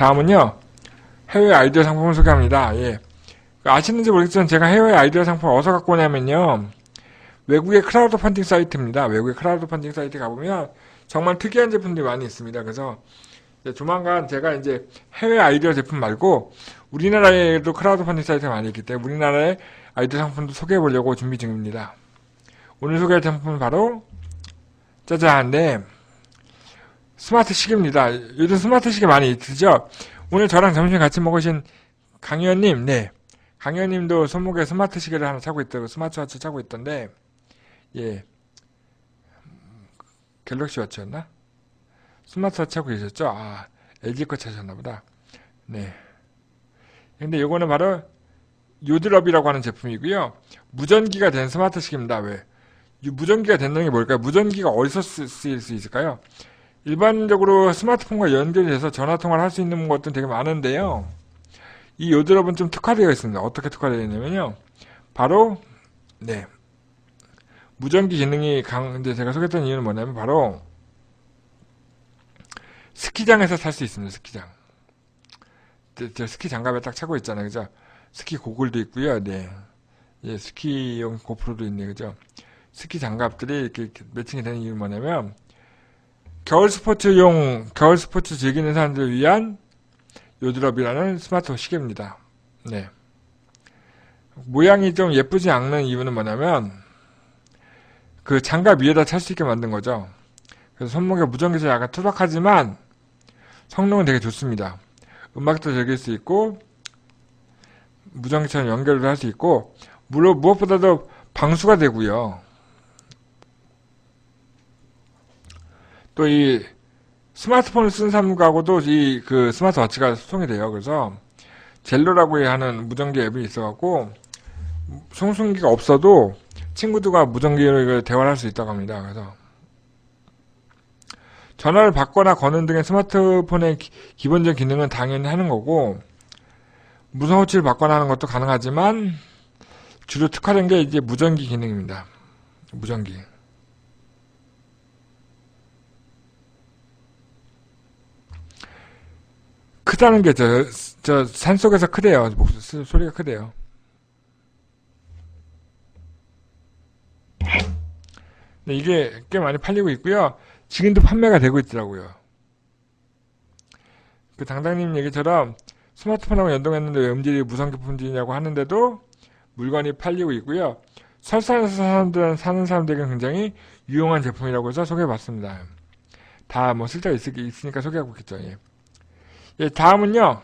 다음은요. 해외 아이디어 상품을 소개합니다. 예. 아시는지 모르겠지만 제가 해외 아이디어 상품을 어디서 갖고 오냐면요. 외국의 크라우드 펀딩 사이트입니다. 외국의 크라우드 펀딩 사이트 가보면 정말 특이한 제품들이 많이 있습니다. 그래서 조만간 제가 이제 해외 아이디어 제품 말고 우리나라에도 크라우드 펀딩 사이트가 많이 있기 때문에 우리나라의 아이디어 상품도 소개해 보려고 준비 중입니다. 오늘 소개할 제품은 바로 짜잔, 네. 스마트 시계입니다. 요즘 스마트 시계 많이 있죠? 오늘 저랑 점심 같이 먹으신 강의원님, 네. 강의원님도 손목에 스마트 시계를 하나 차고 있다고, 스마트워치 차고 있던데, 예. 갤럭시 워치였나? 스마트워치 하고 계셨죠? 아, LG 거 차셨나 보다. 네. 근데 요거는 바로 요드럽이라고 하는 제품이고요. 무전기가 된 스마트 시계입니다. 왜? 이 무전기가 된다는 게 뭘까요? 무전기가 어디서 쓰, 쓰일 수 있을까요? 일반적으로 스마트폰과 연결돼서 전화 통화를 할 수 있는 것들은 되게 많은데요. 이 요드럽은 좀 특화되어 있습니다. 어떻게 특화되어 있냐면요. 바로 네. 무전기 기능이 강, 이제 제가 소개했던 이유는 뭐냐면 바로 스키장에서 살 수 있습니다. 스키장. 저, 저 스키 장갑에 딱 차고 있잖아요. 그죠? 스키 고글도 있고요. 네. 예, 스키용 고프로도 있네. 그죠? 스키 장갑들이 이렇게 매칭이 되는 이유는 뭐냐면 겨울 스포츠용 겨울 스포츠 즐기는 사람들을 위한 요드럽이라는 스마트 시계입니다. 네. 모양이 좀 예쁘지 않는 이유는 뭐냐면 그 장갑 위에다 찰 수 있게 만든 거죠. 그래서 손목에 무전기에서 약간 투박하지만 성능은 되게 좋습니다. 음악도 즐길 수 있고 무전기처럼 연결도 할 수 있고 물론 무엇보다도 방수가 되고요. 또 이 스마트폰을 쓰는 사람하고도 이 그 스마트워치가 소통이 돼요. 그래서 젤로라고 하는 무전기 앱이 있어갖고 송수기가 없어도 친구들과 무전기로 대화를 할 수 있다고 합니다. 그래서 전화를 받거나 거는 등의 스마트폰의 기, 본적인 기능은 당연히 하는 거고 무선 호치를 받거나 하는 것도 가능하지만 주로 특화된 게 이제 무전기 기능입니다. 무전기. 크다는 게 저, 저 산속에서 크대요. 목소리, 소리가 크대요. 네, 이게 꽤 많이 팔리고 있고요. 지금도 판매가 되고 있더라고요. 그 당당님 얘기처럼 스마트폰하고 연동했는데 왜 음질이 무선 제품들이냐고 하는데도 물건이 팔리고 있고요. 설산에서 사람들, 사는 사람들에게 굉장히 유용한 제품이라고 해서 소개해봤습니다. 다 뭐 쓸데가 있, 으니까 소개하고 있겠죠. 예. 예, 다음은요.